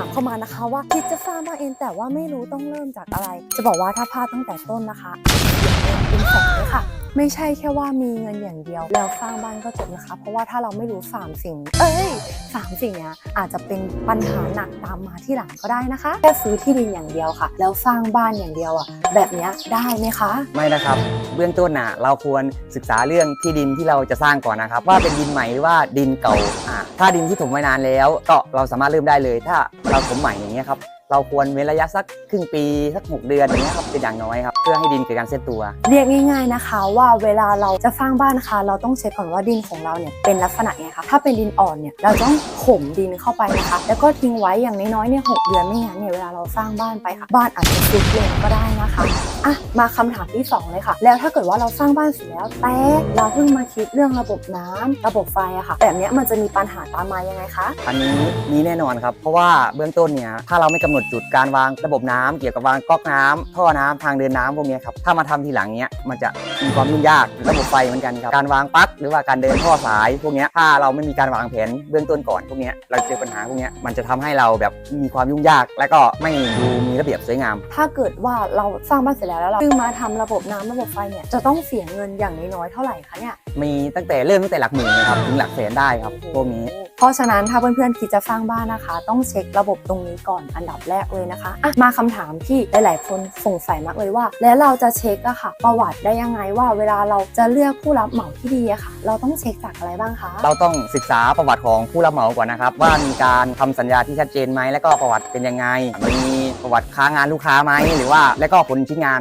ามเข้ามานะคะ ว่าคิดจะสร้างบ้านเองแต่ว่าไม่รู้ต้องเริ่มจากอะไร จะบอกว่าถ้าพลาดตั้งแต่ต้นนะคะ เป็นสองเลยค่ะ ไม่ใช่แค่ว่ามีเงินอย่างเดียว แล้วสร้างบ้านก็จบนะคะ เพราะว่าถ้าเราไม่รู้สามสิ่ง เอ้ยสามสิ่งเนี้ยอาจจะเป็นปัญหาหนักตามมาที่หลังก็ได้นะคะ แค่ซื้อที่ดินอย่างเดียวค่ะ แล้วสร้างบ้านอย่างเดียวอะแบบเนี้ยได้ไหมคะ ไม่นะครับ เบื้องต้นน่ะเราควรศึกษาเรื่องที่ดินที่เราจะสร้างก่อนนะครับ ว่าเป็นดินใหม่หรือว่าดินเก่าอ่าถ้าดินที่ถมไว้นานแล้ว ก็เราสามารถเริ่มได้เลย ถ้าเราถมใหม่อย่างเงี้ยครับ เราควรเว้นระยะสักครึ่งปีสักหกเดือนอย่างเงี้ยครับเป็นอย่างน้อยครับ เพื่อให้ดินเกิดการเซตตัว เรียกง่ายๆนะคะ ว่าเวลาเราจะสร้างบ้านนะคะ เราต้องเช็คก่อนว่าดินของเราเนี่ยเป็นลักษณะไงคะถ้าเป็นดินอ่อนเนี่ยเราต้องข่มดินเข้าไปนะคะ แล้วก็ทิ้งไว้อย่างน้อยๆเนี่ยหกเดือนไม่งั้นเนี่ยเวลาเราสร้างบ้านไปค่ะ บ้านอาจจะซุดลงก็ได้นะคะอะมาคำถามที่สองเลยค่ะ แล้วถ้าเกิดว่าเราสร้างบ้านเสร็จแล้วแต่เราเพิ่งมาคิดเรื่องระบบน้ำระบบไฟอะค่ะแบบเนี้ยมันจะมีปัญหาตามมายังไงคะอันนี้มีแน่นอนครับเพราะว่าเบื้องต้นเนี่ยถ้าเราไม่กำหนดจุดการวางระบบน้ำเกี่ยวกับวางก๊อกน้ำท่อน้ำทางเดินน้ำพวกเนี้ยครับถ้ามาทำทีหลังเนี้ยมันจะมีความยุ่งยากระบบไฟเหมือนกันครับการวางปลั๊กหรือว่าการเดินท่อสายพวกเนี้ยถ้าเราไม่มีการวางแผนเบื้องต้นก่อนพวกเนี้ยเราเจอปัญหาพวกเนี้ยมันจะทำให้เราแบบมีความยุ่งยาก และก็ไม่ดูมีระเบียบสวยงาม ถ้าเกิดว่าเราสร้างบ้านเสร็จแล้วแล้วเราเพิ่งมาทำระบบน้ำระบบไฟเนี่ยจะต้องเสียเงินอย่างน้อยๆเท่าไหร่คะเนี่ยมีตั้งแต่เริ่มตั้งแต่หลักหมื่นนะครับถึงหลักแสนได้ครับพวกนี้ เพราะฉะนั้นถ้าเพื่อนๆคิดจะสร้างบ้านนะคะ ต้องเช็คระบบตรงนี้ก่อนอันดับแรกเลยนะคะอะมาคำถามที่หลาย ๆ คนสงสัยมากเลยว่า แล้วเราจะเช็คอะค่ะ ประวัติได้ยังไงว่า เวลาเราจะเลือกผู้รับเหมาที่ดีอะค่ะ เราต้องเช็คจากอะไรบ้างคะเราต้องศึกษาประวัติของผู้รับเหมาก่อนนะครับ ว่ามีการทำสัญญาที่ชัดเจนไหมแล้วก็ประวัติเป็นยังไงมีประวัติค้างานลูกค้าไหมหรือว่าแล้วก็ผลชิ้นงาน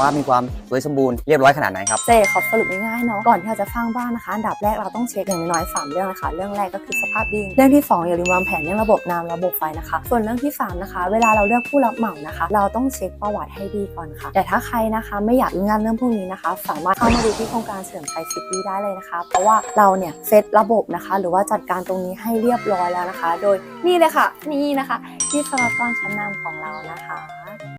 ว่ามีความสวยสมบูรณ์เรียบร้อยขนาดไหนครับเจขอสรุปง่ายๆเนาะก่อนที่เราจะสร้างบ้านนะคะอันดับแรกเราต้องเช็คอย่างน้อยๆสามเรื่องนะคะเรื่องแรกก็คือสภาพดินเรื่องที่สองอย่าลืมวางแผนเรื่องระบบน้ำระบบไฟนะคะ ส่วนเรื่องที่สามนะคะ เวลาเราเลือกผู้รับเหมานะคะ เราต้องเช็คประวัติให้ดีก่อนค่ะ แต่ถ้าใครนะคะไม่อยากรู้งานเรื่องพวกนี้นะคะ สามารถเข้ามาดูที่โครงการเสริมไทยซิตี้ได้เลยนะคะ เพราะว่าเราเนี่ยเซตระบบนะคะ หรือว่าจัดการตรงนี้ให้เรียบร้อยแล้วนะคะ โดยนี่เลยค่ะนี่นะคะที่สวัสกรชั้นนำของเรานะคะ